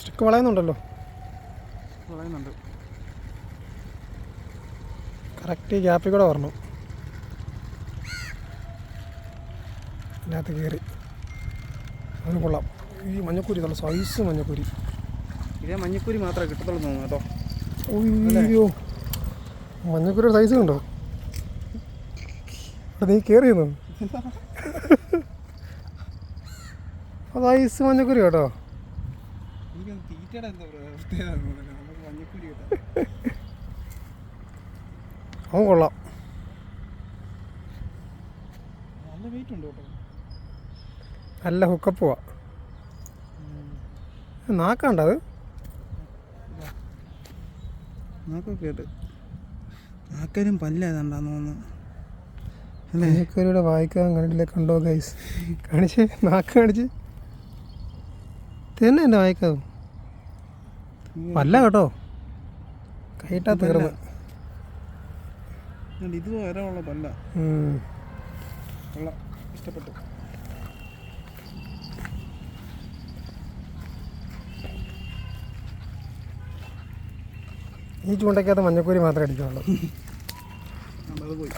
Stick വളയുന്നുണ്ടല്ലോ. വളയുന്നുണ്ട്. Correct ഗ്യാപ്പിൽ കൂടെ വരണം. അതിനകത്ത് കയറി. അതിന് കൊള്ളാം. ഈ മഞ്ഞക്കുരി നല്ല സൈസ് മഞ്ഞക്കുരി. ഇതേ മഞ്ഞക്കുരി മാത്രമേ കിട്ടത്തുള്ളൂ തോന്നുന്നു കേട്ടോ. അയ്യോ മഞ്ഞക്കുരിയുടെ സൈസ് കണ്ടോ അത് നീ കയറിയെന്നു അത് ഐസ് മഞ്ഞക്കുരി കേട്ടോ. അവൻ കൊള്ളാം. നല്ല വെയിറ്റ് ഉണ്ട് കേട്ടോ. നല്ല ഹുക്കപ്പ് പോവാ നാക്കാണ്ടത് നാക്കൊക്കെ കേട്ട് നാക്കരും പല്ല ഏതാണ്ടാന്ന് തോന്നുന്നു. മഞ്ഞക്കുരിയുടെ വായിക്കാൻ കണ്ടില്ലേ കണ്ടോ ഗൈസ് കാണിച്ച്? നാക്ക് കാണിച്ച്? തന്നെ എന്റെ വായിക്കാവും പല്ല കേട്ടോ. കൈട്ടാ തീർന്ന്. പല്ല. ഇഷ്ടപ്പെട്ടു. ഈ ചൂണ്ടയ്ക്കകത്ത് മഞ്ഞക്കൂരി മാത്രമേ അടിക്കുള്ളൂ പോയി.